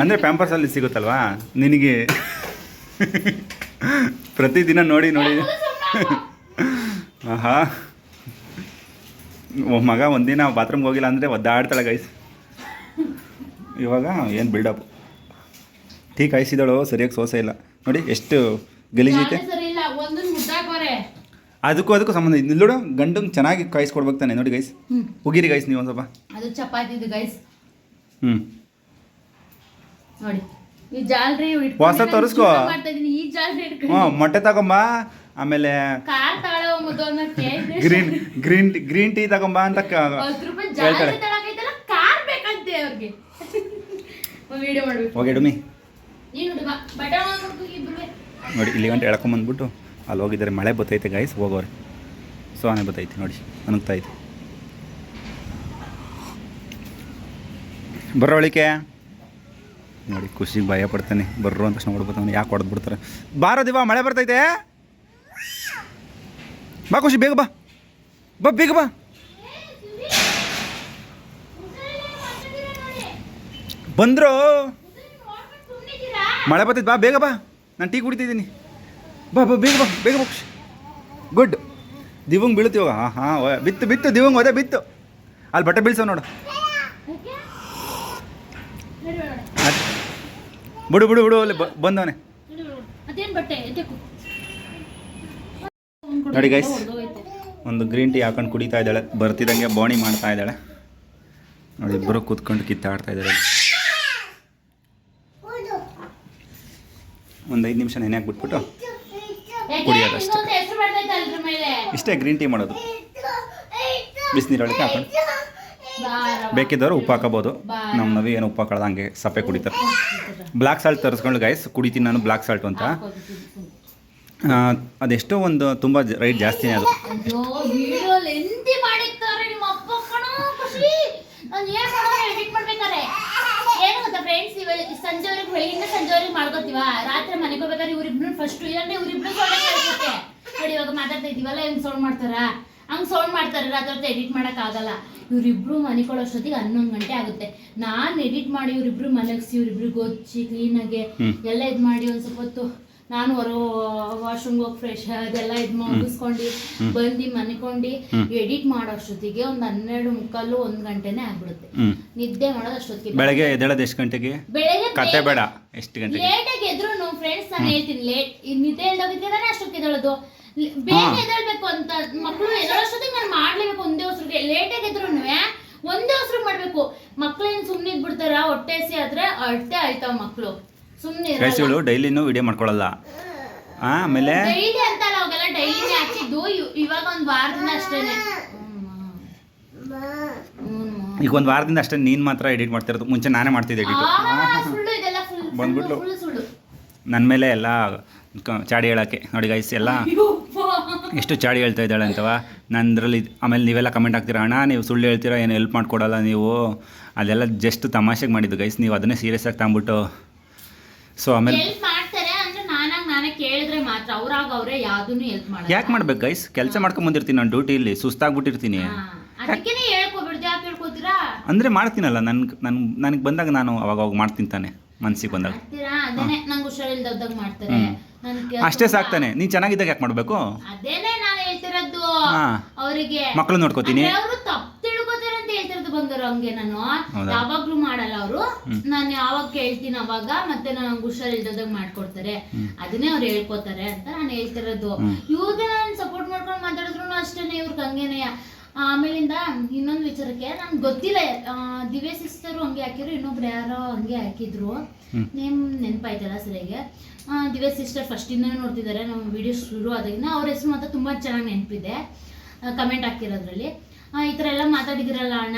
ಅಂದರೆ ಪ್ಯಾಂಪರ್ಸಲ್ಲಿ ಸಿಗುತ್ತಲ್ವಾ? ನಿನಗೆ ಪ್ರತಿದಿನ ನೋಡಿ ನೋಡಿ? ಆಹಾ. ಮಗ ಒಂದಿನ ಬಾತ್ರೂಮ್ಗೆ ಹೋಗಿಲ್ಲ ಅಂದರೆ ಒದ್ದಾಡ್ತಾಳೆ ಗೈಸ್ ಇವಾಗ ಏನು ಬಿಲ್ಡಪ್ ಟೀ ಕಾಯಿಸಿದಳು ಸರಿಯಾಗಿ ಸೋಸೆ ಇಲ್ಲ. ನೋಡಿ ಎಷ್ಟು ಗಲೀಜೈತೆ ಅದಕ್ಕೂ ಅದಕ್ಕೂ ಸಂಬಂಧ ಇಲ್ಲ. ನೋಡು ಗಂಡಂಗೆ ಚೆನ್ನಾಗಿ ಕಾಯಿಸ್ಕೊಡ್ಬೇಕು ತಾನೆ. ನೋಡಿ ಗೈಸ್ ಉಗಿರಿ ಗೈಸ್ ನೀವು ಒಂದು ಸ್ವಲ್ಪ. ಅದು ಚಪಾತಿ ಗೈಸ್ ಹ್ಞೂ ನೋಡಿ ಈ ಜಾಲ್ರಿ ಹೊಸ ತರಿಸ್ಕೋ. ಹ್ಞೂ ಮೊಟ್ಟೆ ತಗೊಂಬ. ಆಮೇಲೆ ಗ್ರೀನ್ ಗ್ರೀನ್ ಗ್ರೀನ್ ಟೀ ತಗೊಂಬ ಅಂತ ಹೇಳ್ತಾರೆ. ವಿಡಿಯೋ ಮಾಡ್ಬೇಕು. ಹೋಗಿ ಡುಮಿ ನೀನು ನೋಡಿ ಇಲ್ಲಿ ಗಂಟೆ ಎಳ್ಕೊಂಬಂದ್ಬಿಟ್ಟು ಅಲ್ಲಿ ಹೋಗಿದ್ದಾರೆ. ಮಳೆ ಬತ್ತೈತೆ ಗಾಯ್ಸ್ ಹೋಗೋರೆ. ಸೊ ಆನೆ ಬತ್ತೈತೆ ನೋಡಿ. ಅನುಗ್ತಾ ಐತೆ ಬರೋಳಿಕೆ ನೋಡಿ ಖುಷಿಗೆ ಭಯ ಪಡ್ತಾನೆ. ಬರ್ರು ಅಂತ ತಕ್ಷಣ ಹೊಡ್ಬಿಡ್ತಾನೆ ಯಾಕೆ ಹೊಡೆದು ಬಿಡ್ತಾರೆ? ಬಾರೋ ದಿವಾ ಮಳೆ ಬರ್ತೈತೆ. ಬಾ ಖುಷಿ ಬೇಗ ಬಾ. ಬಾ ಬೇಗ ಬಾ. ಬಂದ್ರು? ಮಳೆ ಬರ್ತೈತೆ ಬಾ ಬೇಗ ಬಾ. ನಾನು ಟೀ ಕುಡಿತಿದ್ದೀನಿ. ಬಾ ಬಾ ಬೇಗ ಬಾ ಬೇಗ ಬಾ. ಗುಡ್. ದಿವಂಗ್ ಬೀಳುತ್ತೀವ ಹಾಂ ಹಾಂ ಬಿತ್ತು ಬಿತ್ತು ದಿವಂಗ್ ಹೋದೆ ಬಿತ್ತು. ಅಲ್ಲಿ ಬಟ್ಟೆ ಬೀಳ್ಸೋ ನೋಡು. ಬಿಡು ಬಿಡು ಬಿಡು ಅಲ್ಲಿ ಬಂದವನೆ. ನೋಡಿ ಗೈಸ್ ಒಂದು ಗ್ರೀನ್ ಟೀ ಹಾಕೊಂಡು ಕುಡಿತಾ ಇದ್ದಾಳೆ. ಬರ್ತಿದ್ದಂಗೆ ಬಾಣಿ ಮಾಡ್ತಾ ಇದ್ದಾಳೆ. ನೋಡಿ ಇಬ್ಬರು ಕೂತ್ಕೊಂಡು ಕಿತ್ತಾಡ್ತಾ ಇದ್ದಾರೆ. ಒಂದು ಐದು ನಿಮಿಷ ನೆನೆ ಹಾಕ್ಬಿಟ್ಬಿಟ್ಟು ಕುಡಿಯೋದು ಮೇಲೆ? ಇಷ್ಟೇ ಗ್ರೀನ್ ಟೀ ಮಾಡೋದು. ಬಿಸಿನೀರೊಳಗೆ ಹಾಕೊಂಡು. ಬೇಕಿದ್ದವರು ಉಪ್ಪು ಹಾಕೋಬೋದು. ನಮ್ಮ ನವಿ ಏನು ಉಪ್ಪು ಹಾಕೊಳ್ಳೋದು ಹಂಗೆ ಸಪ್ಪೆ ಕುಡಿತಾರೆ. ಬ್ಲ್ಯಾಕ್ ಸಾಲ್ಟ್ ತರಿಸ್ಕೊಂಡು ಗೈಸ್ ಕುಡಿತೀನಿ ನಾನು ಬ್ಲ್ಯಾಕ್ ಸಾಲ್ಟ್ ಅಂತ. ಅದೆಷ್ಟೋ ಒಂದು ತುಂಬ ರೈಟ್ ಜಾಸ್ತಿನೇ ಅದು ಅಯ್ಯೋ ವಿಡಿಯೋ ಲೆಂತಿ ಮಾಡಿರ್ತಾರೆ ನಿಮ್ಮ ಅಪ್ಪ ಕಣೋ ಖುಷಿ ನಾನು ಏನ್ ಮಾಡೋದು ಎಡಿಟ್ ಮಾಡ್ಬೇಕಾರೆ ಏನು ಗೊತ್ತಾ ಫ್ರೆಂಡ್ಸ್ ಇವ ಸಂಜೆವರೆಗೆ ಬೆಳಿಗ್ಗೆ ಸಂಜೆವರೆಗೆ ಮಾಡ್ಕೋತೀವ? ರಾತ್ರಿ ಮನೆಗೆ ಹೋಗ್ಬೇಕಾದ್ರೆ ಇವ್ರಿಬ್ರು ಫಸ್ಟ್ ಇಲ್ಲಾಂದ್ರೆ ಇವ್ರಿಬ್ರು ಸೌಂಡ್ ನೋಡಿ ಇವಾಗ ಮಾತಾಡ್ತಾ ಇದೀವಲ್ಲ ಹೆಂಗ್ ಸೌಂಡ್ ಮಾಡ್ತಾರ? ಹಂಗ್ ಸೌಂಡ್ ಮಾಡ್ತಾರೆ ರಾತ್ರಿ ಹೊತ್ತು ಎಡಿಟ್ ಮಾಡಕ್ ಆಗಲ್ಲ. ಇವ್ರಿಬ್ರು ಮನಿಕೊಳ್ಳೋಷ್ಟೊತ್ತಿಗೆ ಹನ್ನೊಂದು ಗಂಟೆ ಆಗುತ್ತೆ. ನಾನು ಎಡಿಟ್ ಮಾಡಿ ಇವ್ರಿಬ್ರು ಮಲಗಿಸಿ ಇವ್ರಿಬ್ರು ಗೊಚ್ಚಿ ಕ್ಲೀನಾಗಿ. ಎಲ್ಲ ಇದು ಮಾಡಿ ಒಂದ್ ಸ್ವಲ್ಪ ಹೊತ್ತು ನಾನು ಹೊರ ವಾಶ್ರೂಮ್ ಹೋಗಿ ಫ್ರೆಶ್ ಅದೆಲ್ಲ ಇದು ಮುಗಿಸ್ಕೊಂಡು ಬಂದು ಮನಿಕೊಂಡು ಎಡಿಟ್ ಮಾಡೋ ಅಷ್ಟೊತ್ತಿಗೆ ಒಂದು ಹನ್ನೆರಡು ಮುಕ್ಕಾಲು ಒಂದು ಗಂಟೆನೇ ಆಗ್ಬಿಡುತ್ತೆ. ನಿದ್ದೆ ಮಾಡೋದು ಅಷ್ಟೊತ್ತಿಗೆ ಬೆಳಗ್ಗೆ ಎದ್ದೇಳೋದು ಎಷ್ಟು ಗಂಟೆಗೆ? ಬೆಳಗ್ಗೆ ಕತೆ ಬೇಡ ಎಷ್ಟು ಗಂಟೆಗೆ? ಲೇಟಾಗಿ ಎದ್ರು ಫ್ರೆಂಡ್ಸ್ ನಾನು ಹೇಳ್ತೀನಿ ಲೇಟ್ ನಿದ್ದೆ ಎಳ್ದೋಗಿದ್ದಾನೆ ಅಷ್ಟೊತ್ತಿಗೆ ಎದ್ದೇಳೋದು. ಬೇಗ. ಎದ್ದೇಳ್ಬೇಕು ಅಂತ ಮಕ್ಕಳು ಎದ್ದೇಳೋಷ್ಟೊತ್ತಿಗೆ ನಾನು ಮಾಡ್ಲೇಬೇಕು ಒಂದೇ ಹೊಸರಿಗೆ ಲೇಟಾಗಿ ಎದ್ರು ಒಂದೇ ಹೊಸ್ರಿಗೆ ಮಾಡ್ಬೇಕು. ಮಕ್ಳೇನು ಸುಮ್ಮನೆ ಇದ್ಬಿಡ್ತಾರ ಹೊಟ್ಟೆ ಹಸಿ ಆದ್ರೆ ಅಟ್ಟೆ ಆಯ್ತಾವ ಮಕ್ಕಳು ಸುಮ್ಮನೆ ಡೈಲಿನೂ ವಿಡಿಯೋ ಮಾಡ್ಕೊಳ್ಳಲ್ಲ ಆಮೇಲೆ? ಡೈಲಿ ಅಂತಲ್ಲ ಅವಾಗೆಲ್ಲ ಡೈಲಿ ಹಾಕಿದ್ದು ಇವ್- ಇವಾಗ ಒಂದ್ ವಾರದಿಂದ ಅಷ್ಟೇನೆ. ಈಗ ಒಂದು ವಾರದಿಂದ ಅಷ್ಟೇ ನೀನು ಮಾತ್ರ ಎಡಿಟ್ ಮಾಡ್ತಿರೋದು. ಮುಂಚೆ ನಾನೇ ಮಾಡ್ತಿದ್ದೆ ಎಡಿಟ್. ಬಂದ್ಬಿಟ್ಲು. ನನ್ನ ಮೇಲೆ ಎಲ್ಲ ಚಾಡಿ ಹೇಳೋಕ್ಕೆ. ನೋಡಿ ಗೈಸ್ ಎಲ್ಲ ಎಷ್ಟು ಚಾಡಿ ಹೇಳ್ತಾ ಇದ್ದಾಳೆ ಅಂತವ? ನಂದ್ರಲ್ಲಿ ಆಮೇಲೆ ನೀವೆಲ್ಲ ಕಮೆಂಟ್ ಹಾಕ್ತೀರಾ ಅಣ್ಣ ನೀವು ಸುಳ್ಳು ಹೇಳ್ತೀರಾ ಏನು ಹೆಲ್ಪ್ ಮಾಡ್ಕೊಡಲ್ಲ ನೀವು? ಅದೆಲ್ಲ ಜಸ್ಟ್ ತಮಾಷೆಗೆ ಮಾಡಿದ್ದು ಗೈಸ್ ನೀವು ಅದನ್ನೇ ಸೀರಿಯಸ್ ಆಗಿ ತಗೊಂಬಿಟ್ಟು ಸೊ ಆಮೇಲೆ ಹೆಲ್ಪ್ ಮಾಡ್ತಾರೆ ಅಂದ್ರೆ ನಾನಾಗ ನಾನೇ ಕೇಳಿದ್ರೆ ಮಾತ್ರ. ಅವ್ರಾಗ ಅವರೇ ಯಾವ್ದನ್ನು ಹೆಲ್ಪ್ ಮಾಡಲ್ಲ. ಯಾಕೆ ಮಾಡ್ಬೇಕು ಗೈಸ್ ಕೆಲಸ ಮಾಡ್ಕೊಂಬಂದಿರ್ತೀನಿ ನಾನು ಡ್ಯೂಟಿಯಲ್ಲಿ ಸುಸ್ತಾಗ್ಬಿಟ್ಟಿರ್ತೀನಿ. ಅದಕ್ಕೇನೆ ಹೇಳ್ಕೊಬಿಡ್ದು ಯಾಕೆ ಅಂದರೆ ಮಾಡ್ತೀನಲ್ಲ ನನ್ಗೆ ನನ್ ನನಗೆ ಬಂದಾಗ ನಾನು ಅವಾಗ ಅವಾಗ ಮಾಡ್ತೀನಿ ತಾನೆ ಮನ್ಸಿಗೆ ಬಂದಾಗ. ಮಾಡ್ತೀರಾ? ಅದೇನೆ ನಂಗೆ ಹುಷಾರಿಲ್ದವ್ದಾಗ ಮಾಡ್ತಾರೆ. ಹ್ಮ್. ನನ್ಗೆ ಅಷ್ಟೇ ಸಾಕ್ತಾನೆ. ನೀನ್ ಚೆನ್ನಾಗಿದ್ದಾಗ ಯಾಕೆ ಮಾಡಬೇಕು? ಅದೇನೆ ನಾನು ಹೇಳ್ತಿರೋದು. ಅವರಿಗೆ. ಮಕ್ಕಳು ನೋಡ್ಕೋತೀನಿ. ಅವರು ತಪ್ಪು ತಿಳ್ಕೊತಾರೆ ಅಂತ ಹೇಳ್ತಿರೋದು ಬಂದರು ಹಂಗೆ ನಾನು? ಯಾವಾಗ್ಲೂ ಮಾಡಲ್ಲ ಅವರು. ನಾನು ಯಾವಾಗ ಕೇಳ್ತೀನಿ ಅವಾಗ ಮತ್ತೆ ನಾನು ಹುಷಾರಿಲ್ದಾಗ ಮಾಡ್ಕೊಡ್ತಾರೆ. ಅದನ್ನೇ ಅವ್ರು ಹೇಳ್ಕೊತಾರೆ ಅಂತ ನಾನು ಹೇಳ್ತಿರೋದು. ಇವಾಗ ನಾನು ಸಪೋರ್ಟ್ ಮಾಡ್ಕೊಂಡು ಮಾತಾಡಿದ್ರು ಅಷ್ಟೇನೆ ಇವ್ರಿಗೆ ಹಂಗೇನೆ. ಆಮೇಲಿಂದ ಇನ್ನೊಂದು ವಿಚಾರಕ್ಕೆ ನನ್ಗೆ ಗೊತ್ತಿಲ್ಲ. ದಿವ್ಯ ಸಿಸ್ಟರ್ ಹಂಗೆ ಹಾಕಿದ್ರು ಇನ್ನೊಬ್ರು ಯಾರೋ ಹಂಗೆ ಹಾಕಿದ್ರು. ನೇಮ್ ನೆನಪಾಯ್ತಲ್ಲ ಸರಿಯಾಗಿ. ದಿವ್ಯ ಸಿಸ್ಟರ್ ಫಸ್ಟಿಂದನೇ ನೋಡ್ತಿದ್ದಾರೆ ನಮ್ಮ ವಿಡಿಯೋ ಶುರು ಆದಾಗಿನ ಅವ್ರ ಹೆಸರು ಮಾತ್ರ ತುಂಬ ಚೆನ್ನಾಗಿ ನೆನಪಿದೆ. ಕಮೆಂಟ್ ಹಾಕಿರೋದ್ರಲ್ಲಿ. ಈ ಥರ ಎಲ್ಲ ಮಾತಾಡಿದಿರಲ್ಲ ಅಣ್ಣ.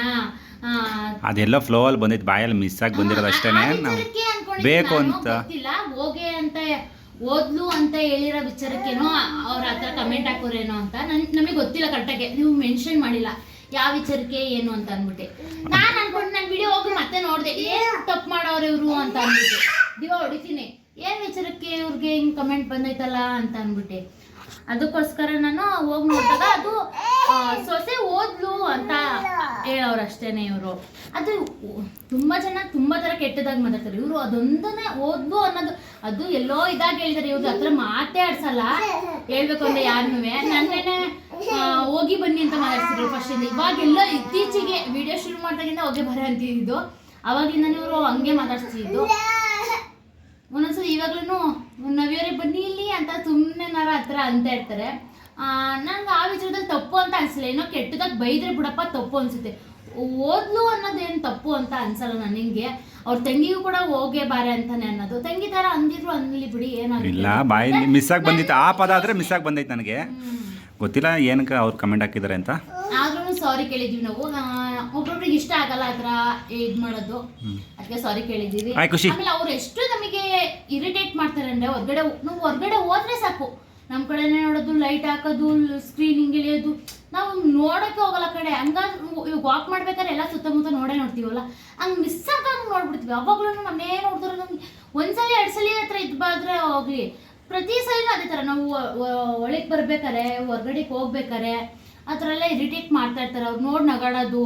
ಅದೆಲ್ಲ ಫ್ಲೋ ಅಲ್ಲಿ ಬಂದಿತ್ತು. ಬಾಯಲ್ಲಿ ಮಿಸ್ ಆಗಿ ಬಂದಿರೋದು ಅಷ್ಟೇ ಆ ನಾವು ವಿಚಾರಕ್ಕೆ ಅನ್ಕೊಂಡಿದ್ದು ಬೇಕು ಅಂತ. ಗೊತ್ತಿಲ್ಲ. ಹೋಗೆ ಅಂತ ಓದ್ಲು ಅಂತ ಹೇಳಿರೋ ವಿಚಾರಕ್ಕೇನೋ ಅವ್ರ ಹತ್ರ ಕಮೆಂಟ್ ಹಾಕೋರೇನೋ ಅಂತ. ನನ್ ನಮಗೆ ಗೊತ್ತಿಲ್ಲ ಕರೆಕ್ಟಾಗಿ ನೀವು ಮೆನ್ಷನ್ ಮಾಡಿಲ್ಲ. ಯಾವ ವಿಚಾರಕ್ಕೆ ಏನು ಅಂತ ಅಂದ್ಬಿಟ್ಟು. ನಾನು ಅನ್ಕೊಂಡು ನನ್ನ ವಿಡಿಯೋ ಹೋಗಿ ಮತ್ತೆ ನೋಡಿದೆ. ಏನ್ ತಪ್ಪು ಮಾಡೋರು ಇವರು ಅಂತ ಅಂದ್ಬಿಟ್ಟು. ದಿವ ಹೊಡಿತೀನಿ. ಏನ್ ವಿಚಾರಕ್ಕೆ ಇವ್ರಿಗೆ ಹಿಂಗ್ ಕಮೆಂಟ್ ಬಂದೈತಲ್ಲ ಅಂತ ಅಂದ್ಬಿಟ್ಟು. ಅದಕ್ಕೋಸ್ಕರ ನಾನು ಹೋಗಿ ನೋಡಿದಾಗ ಅದು ಸೊಸೆ ಓದ್ಲು ಅಂತ ಹೇಳೋರು ಅಷ್ಟೇನೆ ಇವರು. ಅದು ತುಂಬಾ ಜನ ತುಂಬಾ ತರ ಕೆಟ್ಟದಾಗಿ ಮಾತಾಡ್ತಾರೆ. ಇವರು ಅದೊಂದನ್ನೇ ಓದ್ಲು ಅನ್ನೋದು, ಅದು ಎಲ್ಲೋ ಇದಾಗಿ ಹೇಳ್ತಾರೆ. ಇವ್ರು ಹತ್ರ ಮಾತೇ ಆಡ್ಸಲ್ಲ. ಹೇಳ್ಬೇಕು ಅಂದ್ರೆ ಯಾರನ್ನೂ ನನ್ನೇನೆ ಹೋಗಿ ಬನ್ನಿ ಅಂತ ಮಾತಾಡ್ತಿದ್ರು ಫಸ್ಟ್ ಇಂದ. ಇವಾಗೆಲ್ಲ ಇತ್ತೀಚೆಗೆ ವಿಡಿಯೋ ಶುರು ಮಾಡ್ದಾಗಿಂದ ಹೋಗಿ ಬರ ಅಂತಿದ್ದು ಅವಾಗಿಂದನೇ ಇವರು ಹಂಗೆ ಮಾತಾಡ್ತಿದ್ದು ಒಂದೊಂದ್ಸಲ ಇವಾಗ್ಲೂ ನವಿಯವರೇ ಬನ್ನಿ ಇಲ್ಲಿ ಅಂತ ಸುಮ್ಮನೆ ನರ ಹತ್ರ ಅಂತ ಇರ್ತಾರೆ ನಂಗೆ ಆ ವಿಚಾರದಲ್ಲಿ ತಪ್ಪು ಅಂತ ಅನ್ಸಲ್ಲ. ಏನೋ ಕೆಟ್ಟದಾಗ ಬೈದ್ರೆ ಬಿಡಪ್ಪ ತಪ್ಪು ಅನ್ಸುತ್ತೆ. ಓದ್ಲು ಅನ್ನೋದೇನು ತಪ್ಪು ಅಂತ ಅನ್ಸಲ್ಲ ನನಗೆ. ಅವ್ರ ತಂಗಿಗೂ ಕೂಡ ಹೋಗೇ ಬಾರೆ ಅಂತಾನೆ ಅನ್ನೋದು. ತಂಗಿ ತರ ಅಂದಿದ್ರು ಅನ್ಲಿ ಬಿಡಿ ಇಲ್ಲ ಬಾಯಲ್ಲಿ ಮಿಸ್ ಆಗಿ ಬಂದಿತ್ತು. ಆ ಪದ ಆದ್ರೆ ಮಿಸ್ ಆಗಿ ಬಂದೈತೆ ನನಗೆ. ಗೊತ್ತಿಲ್ಲ ಏನಕ್ಕೆ ಅವ್ರು ಕಮೆಂಟ್ ಹಾಕಿದ್ದಾರೆ ಅಂತ? ಆದ್ರೂ ಸಾರಿ ಕೇಳಿದೀವಿ ನಾವು. ಒಬ್ಬೊಬ್ರಿಗೆ ಇಷ್ಟ ಆಗಲ್ಲ ಆತರ ಇದ್ ಮಾಡೋದು. ಅದಕ್ಕೆ ಸಾರಿ ಕೇಳಿದೀವಿ ಆಯ್ ಖುಷಿ. ಆಮೇಲೆ ಅವ್ರು ಎಷ್ಟು ನಮಗೆ ಇರಿಟೇಟ್ ಮಾಡ್ತಾರೆ ಅಂದ್ರೆ ಹೊರ್ಗಡೆ ನಾವು ಹೊರ್ಗಡೆ ಹೋದ್ರೆ ಸಾಕು. ನಮ್ ಕಡೆನೆ ನೋಡೋದು ಲೈಟ್ ಹಾಕೋದು ಸ್ಕ್ರೀನಿಂಗ್ ಇಳಿಯೋದು. ನಾವು ನೋಡಕ್ಕೆ ಹೋಗಲ್ಲ ಕಡೆ ಹಂಗ ಇವಾಗ ವಾಕ್ ಮಾಡ್ಬೇಕಾದ್ರೆ ಎಲ್ಲ ಸುತ್ತಮುತ್ತ ನೋಡೇ ನೋಡ್ತೀವಲ್ಲ. ಹಂಗ್ ಮಿಸ್ ಆಗಂಗ್ ನೋಡ್ಬಿಡ್ತೀವಿ. ಅವಾಗ್ಲೂ ಮನೆ ನೋಡಿದ್ರೆ ನಮ್ಗೆ ಒಂದ್ಸಲಿ ಎರಡ್ ಸಲ ಹತ್ರ ಇದ್ ಬಾದ್ರೆ ಹೋಗ್ಲಿ. ಪ್ರತಿ ಸಲ ಅದೇ ತರ ನಾವು ಒಳಗೆ ಬರ್ಬೇಕಾರೆ ಹೊರ್ಗಡೆಗೆ ಹೋಗ್ಬೇಕಾರೆ ಆ ಥರ ಎಲ್ಲ ಇರಿಟೇಟ್ ಮಾಡ್ತಾ ಇರ್ತಾರೆ. ಅವ್ರು ನೋಡಿ ನಗಾಡೋದು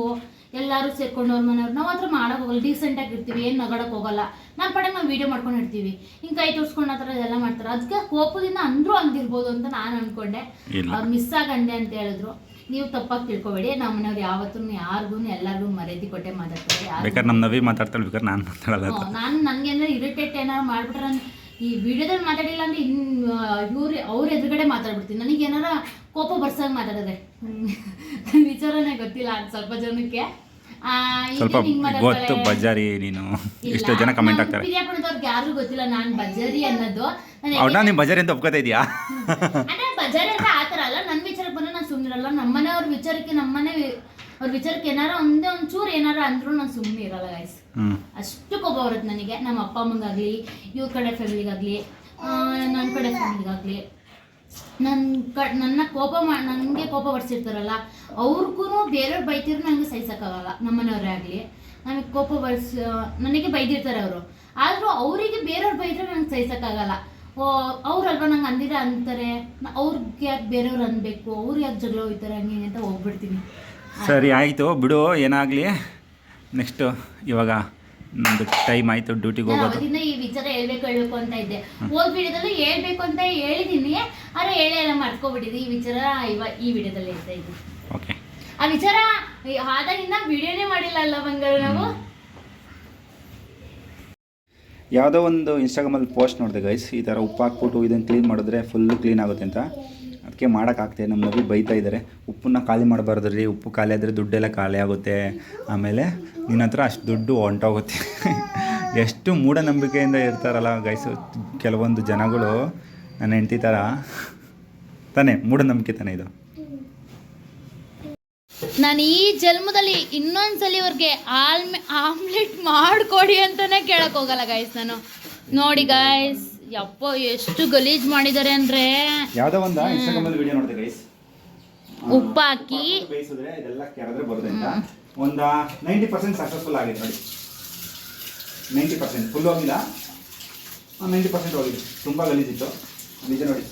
ಎಲ್ಲರೂ ಸೇರ್ಕೊಂಡು ಅವ್ರ ಮನೆಯವ್ರು ನಾವು ಹತ್ರ ಮಾಡೋಕೆ ಹೋಗಲ್ಲ. ಡೀಸೆಂಟಾಗಿ ಇರ್ತೀವಿ. ಏನು ನಗಾಡಕ್ ಹೋಗಲ್ಲ. ನಮ್ಮ ಪಡೆ ನಾವು ವಿಡಿಯೋ ಮಾಡ್ಕೊಂಡು ಇರ್ತೀವಿ. ಹಿಂಗೆ ಕೈ ತೋರಿಸ್ಕೊಂಡು ಆ ಥರ ಇದೆಲ್ಲ ಮಾಡ್ತಾರೆ. ಅದಕ್ಕೆ ಕೋಪದಿಂದ ಅಂದರೂ ಅಂದಿರ್ಬೋದು ಅಂತ ನಾನು ಅನ್ಕೊಂಡೆ. ಇಲ್ಲ. ಅವ್ರು ಮಿಸ್ ಆಗಂದೆ ಅಂತ ಹೇಳಿದ್ರು. ನೀವು ತಪ್ಪಾಗಿ ತಿಳ್ಕೊಬೇಡಿ. ನಮ್ಮ ಮನೆಯವ್ರು ಯಾವತ್ತೂ ಯಾರಿಗೂ ಎಲ್ಲರಿಗೂ ಮರ್ಯಾದೆ ಕೊಟ್ಟೆ ಮಾತಾಡ್ತಾರೆ. ಬೇಕಾದ್ರೆ ನಮ್ಮ ನವಿ ಮಾತಾಡ್ತಾಳೆ ಬೇಕಾದ್ರೆ ನಾನು ಮಾತಾಡಲ್ಲ ನಾನು ನನಗೆ ಅಂದರೆ ಇರಿಟೇಟ್ ಏನಾದ್ರು ಮಾಡ್ಬಿಟ್ರೆ ನಾನು ಈ ವಿಡಿಯೋದಲ್ಲಿ ಮಾತಾಡಿಲ್ಲ ಅಂದ್ರೆ ಇನ್ ಇವ್ರು ಅವ್ರ ಎದುರುಗಡೆ ಮಾತಾಡ್ಬಿಡ್ತೀನಿ. ನನಗೆ ಏನಾರ ಕೋಪ ಬರ್ಸಂಗ್ ಮಾತಾಡಿದ್ರೆ ವಿಚಾರನೆ ಗೊತ್ತಿಲ್ಲ ಅದ್ ಸ್ವಲ್ಪ ಜನಕ್ಕೆ. ಸ್ವಲ್ಪ ಗೊತ್ತು ಬಜಾರಿ ನೀನು. ಎಷ್ಟೋ ಜನ ಕಮೆಂಟ್ ಆಗ್ತಾರೆ ಹಾಕ್ತಾರೆ. ಪಿರಿಯಾಪುರದವ್ರಿಗೆ ಗೊತ್ತಿಲ್ಲ ನಾನು ಬಜಾರಿ ಅನ್ನೋದು. ನಾನು ಅವ್ರನ್ನ ನಿಮ್ಮ ಬಜಾರಿ ಅಂತ ಒಪ್ಕೋತಾ ಇದೀಯಾ ಅಂದ್ರೆ ಬಜಾರಿ ಅಂತ ಆತರ ಅಲ್ಲ ನನ್ನ ವಿಚಾರಕ್ಕೆ ಬಂದ್ರೆ ನಾನು ಸುಮ್ಮನಿರಲ್ಲ ನಮ್ಮನೆ ಅವ್ರ ವಿಚಾರಕ್ಕೆ ನಮ್ಮನೆ ಅವ್ರ ವಿಚಾರಕ್ಕೆ ಏನಾರ ಒಂದೇ ಒಂಚೂರು ಏನಾರ ಅಂದ್ರು ನಾನು ಸುಮ್ಮನೆ ಇರಲ್ಲ ಗೈಸ್ ಅಷ್ಟು ಕೋಪ ಬರುತ್ತೆ ನನಗೆ. ನಮ್ಮ ಅಪ್ಪ ಅಮ್ಮಂಗಾಗ್ಲಿ ಇವ್ರ ಕಡೆ ಫ್ಯಾಮಿಲಿಗಾಗ್ಲಿ ನನ್ನ ಕಡೆ ಫ್ಯಾಮಿಲಿಗಾಗಲಿ ನನ್ನ ಕ, ನನ್ನ ಕೋಪ ಮಾ, ನನಗೆ ಕೋಪ ಬರ್ಸಿರ್ತಾರಲ್ಲ ಅವ್ರಿಗೂ ಬೇರೆಯವ್ರು ಬೈತಿದ್ರು ನನಗೆ ಸಹಿಸೋಕ್ಕಾಗಲ್ಲ, ನಮ್ಮನೆಯವರೇ ಆಗಲಿ. ನನಗೆ ಕೋಪ ಬರ್ಸ, ನನಗೆ ಬೈದಿರ್ತಾರೆ ಅವರು. ಆದರೂ ಅವರಿಗೆ ಬೇರೆಯವ್ರು ಬೈದ್ರೆ ನನಗೆ ಸಹಿಸೋಕ್ಕಾಗಲ್ಲ. ಓ, ಅವ್ರಲ್ವಾ ನಂಗೆ ಅಂದಿರ ಅಂತಾರೆ. ಅವ್ರಿಗೆ ಯಾಕೆ ಬೇರೆಯವ್ರು ಅನ್ಬೇಕು? ಅವ್ರು ಯಾಕೆ ಜಗಳ ಹೋಗ್ತಾರೆ ಹಂಗೆ ಅಂತ ಹೋಗ್ಬಿಡ್ತೀನಿ. ಸರಿ, ಆಯಿತು. ಬಿಡು, ಏನಾಗಲಿ? ನೆಕ್ಸ್ಟು, ಇವಾಗ ನಮ್ಮದು ಟೈಮ್ ಆಯ್ತು ಡ್ಯೂಟಿಗೆ ಹೋಗೋದು. ಅವತ್ತಿಂದ ಈ ವಿಚಾರ ಹೇಳ್ಬೇಕು ಹೇಳ್ಬೇಕು ಅಂತ ಇದ್ದೆ. ಹೋದ ವಿಡಿಯೋದಲ್ಲಿ ಹೇಳ್ಬೇಕು ಅಂತ ಹೇಳಿದೀನಿ ಆದ್ರೆ ಹೇಳಿ ಎಲ್ಲ ಮರ್ತ್ಕೊಬಿಟ್ಟಿದೆ ಈ ವಿಚಾರ ಇವ ಈ ವಿಡಿಯೋದಲ್ಲಿ ಹೇಳ್ತಾ ಇದ್ದೀನಿ ಓಕೆ ಆ ವಿಚಾರ ಆದಾಗಿಂದ ವಿಡಿಯೋನೇ ಮಾಡಿಲ್ಲ ಅಲ್ಲ ಬಂಗಾರ ನಾವು? ಯಾವುದೋ ಒಂದು ಇನ್ಸ್ಟಾಗ್ರಾಮಲ್ಲಿ ಪೋಸ್ಟ್ ನೋಡಿದೆ ಗೈಸ್ ಈ ಥರ ಉಪ್ಪು ಹಾಕ್ಬಿಟ್ಟು ಇದನ್ನು ಕ್ಲೀನ್ ಮಾಡಿದ್ರೆ ಫುಲ್ಲು ಕ್ಲೀನ್ ಆಗುತ್ತೆ ಅಂತ. ಅದಕ್ಕೆ ಮಾಡೋಕ್ಕಾಗ್ತದೆ ನಮ್ಮ ಮಗು ಬೈತಾ ಇದ್ದಾರೆ ಉಪ್ಪನ್ನ ಖಾಲಿ ಮಾಡಬಾರ್ದು ರೀ ಉಪ್ಪು ಖಾಲಿ ಆದರೆ ದುಡ್ಡೆಲ್ಲ ಖಾಲಿ ಆಗುತ್ತೆ. ಆಮೇಲೆ ನಿನ್ನ ಹತ್ರ ಅಷ್ಟು ದುಡ್ಡು ಹೊಂಟೋಗುತ್ತೆ ಎಷ್ಟು ಮೂಢನಂಬಿಕೆಯಿಂದ ಇರ್ತಾರಲ್ಲ ಗೈಸು ಕೆಲವೊಂದು ಜನಗಳು ನನ್ನ ಹೆಂಡತಿ ಥರ ತಾನೇ ಮೂಢನಂಬಿಕೆ ತಾನೇ ಇದು. ನಾನು ಈ ಜನ್ಮದಲ್ಲಿ ಇನ್ನೊಂದ್ಸಲಿ ಇವ್ರಿಗೆ ಆಲ್ಮೆ ಆಮ್ಲೆಟ್ ಮಾಡಿಕೊಡಿ ಅಂತಾನೆ ಕೇಳಕ್ ಹೋಗಲ್ಲ ಗಾಯ್ಸ್ ನಾನು. ನೋಡಿ ಗಾಯ್ಸ್ ಯಪ್ಪ ಎಷ್ಟು ಗಲೀಜ್ ಮಾಡಿದ್ದಾರೆ ಅಂದ್ರೆ. ಯಾವುದೋ ಒಂದು? ಇನ್ಸ್ಟಾಗ್ರಾಮಲ್ಲಿ ವಿಡಿಯೋ ನೋಡಿದೆ ಗೈಸ್ ಉಪ್ಪು ಹಾಕಿ ಬೇಯಿಸಿದ್ರೆ ಇದೆಲ್ಲ ಕೆರೆದ್ರೆ ಬರುತ್ತೆ ಅಂತ ಒಂದು ನೈಂಟಿ ಪರ್ಸೆಂಟ್ ಸಕ್ಸಸ್ಫುಲ್ ಆಗಿದೆ ನೋಡಿ. ನೈಂಟಿ ಪರ್ಸೆಂಟ್ ಫುಲ್ ಹೋಗಿಲ್ಲ. ನೈಂಟಿ ಪರ್ಸೆಂಟ್ ಹೋಗಿದೆ. ತುಂಬ ಗಲೀಜಿತ್ತು. ನಿಜ ನೋಡಿ.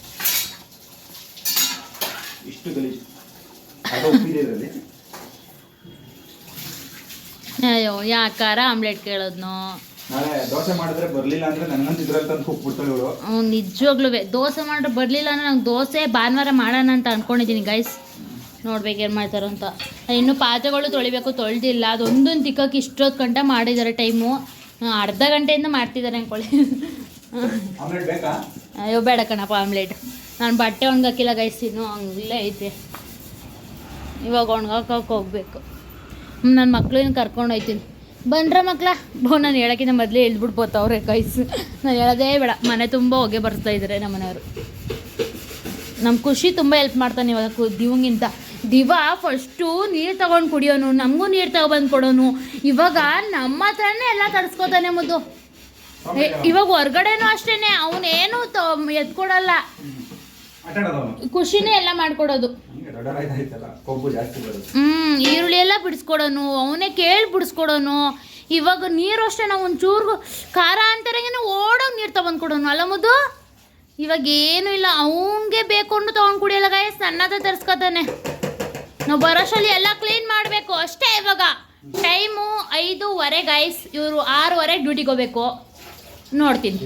ಇಷ್ಟು ಗಲೀಜು. ಅದು ಉಪ್ಪಿದೆ ಇದರಲ್ಲಿ. ಅಯ್ಯೋ ಯಾಕಾರ ಆಮ್ಲೆಟ್ ಕೇಳೋದ್ನು? ನಾಳೆ ದೋಸೆ ಮಾಡಿದ್ರೆ ಬರ್ಲಿಲ್ಲ ಅಂದ್ರೆ ನನಗಂತ ಇದ್ರಲ್ಲಿ ತಂದು ಹೋಗ್ಬಿಡ್ತಾಳೆ ಇವಳು. ನಿಜವಾಗ್ಲೂ ದೋಸೆ ಮಾಡಿದ್ರೆ ಬರಲಿಲ್ಲ ಅಂದ್ರೆ ನಂಗೆ ದೋಸೆ ಭಾನುವಾರ ಮಾಡೋಣ ಅಂತ ಅನ್ಕೊಂಡಿದ್ದೀನಿ ಗೈಸ್ ನೋಡ್ಬೇಕು ಏನು ಮಾಡ್ತಾರೆ ಅಂತ. ಇನ್ನು ಪಾತ್ರೆಗಳು ತೊಳಿಬೇಕು ತೊಳೆದಿಲ್ಲ. ಅದೊಂದೊಂದು ತಿಕ್ಕಕ್ಕೆ ಇಷ್ಟೊತ್ತು ಗಂಟೆ ಮಾಡಿದ್ದಾರೆ ಟೈಮು. ಅರ್ಧ ಗಂಟೆಯಿಂದ ಮಾಡ್ತಿದ್ದಾರೆ ಅಂದ್ಕೊಳ್ಳಿ ಅಯ್ಯೋ ಬೇಡ ಕಣಪ್ಪ ಆಮ್ಲೆಟ್. ನಾನು ಬಟ್ಟೆ ಒಣಗಾಕಿಲ್ಲ ಗೈಸ್ ಇನ್ನು ಹಂಗಿಲ್ಲೇ ಐತೆ. ಇವಾಗ ಒಣಗಾಕಕ್ಕೆ ಹೋಗ್ಬೇಕು. ನನ್ನ ಮಕ್ಳನ್ನ ಕರ್ಕೊಂಡು ಹೋಯ್ತೀನಿ. ಬಂದ್ರ ಮಕ್ಳ? ಬೋ ನಾನು ಹೇಳೋಕ್ಕಿಂತ ಮೊದಲೇ ಎಳ್ಬಿಡ್ಬೋತವ್ರೆ ಗೈಸ್ ನಾನು ಹೇಳೋದೇ ಬೇಡ. ಮನೆ ತುಂಬ ಹೊಗೆ ಬರ್ತಾ ಇದ್ದಾರೆ ನಮ್ಮ ಮನೆಯವರು ನಮ್ಮ ಖುಷಿ ತುಂಬ ಹೆಲ್ಪ್ ಮಾಡ್ತಾನೆ ಇವಾಗ ದಿವಂಗಿಂತ. ದಿವ ಫಸ್ಟು ನೀರು ತಗೊಂಡು ಕುಡಿಯೋನು ನಮಗೂ ನೀರು ತಗೊಬಂದು ಕೊಡೋನು. ಇವಾಗ ನಮ್ಮ ಹತ್ರನೇ ಎಲ್ಲ ತರಿಸ್ಕೋತಾನೆ ಮುದ್ದು. ಇವಾಗ ಹೊರ್ಗಡೆನೂ ಅಷ್ಟೇನೆ ಅವನೇನು ಎತ್ಕೊಡಲ್ಲ. ಖುಷಿನೇ ಎಲ್ಲ ಮಾಡ್ಕೊಡೋದು. ಹ್ಮ್ ಈರುಳ್ಳಿ ಎಲ್ಲ ಬಿಡಿಸ್ಕೊಡೋನು ಅವನೇ ಕೇಳಿ ಬಿಡಿಸ್ಕೊಡೋನು. ಇವಾಗ ನೀರು ಅಷ್ಟೇ ನಾವು ಒಂಚೂರು ಖಾರ ಅಂತಾರಂಗೆ ಓಡೋಗಿ ನೀರು ತಗೊಂಡು ಕೊಡೋನು ಅಲ್ಲ ಮುದ್ದು? ಇವಾಗ ಏನು ಇಲ್ಲ ಅವನಿಗೆ ಬೇಕು ತಗೊಂಡ್ ತೊಗೊಂಡು ಕುಡಿಯಲ್ಲ ಗಾಯ ಸಣ್ಣದ ತರಿಸ್ಕೊತಾನೆ. ನಾವು ಬರೋಷ್ಟರಲ್ಲಿ ಎಲ್ಲ ಕ್ಲೀನ್ ಮಾಡಬೇಕು. ಅಷ್ಟೇ ಇವಾಗ. ಟೈಮು ಐದೂವರೆ ಗೈಸ್ ಇವರು ಆರೂವರೆ ಡ್ಯೂಟಿಗೆ ಹೋಗ್ಬೇಕು. ನೋಡ್ತೀನಿ.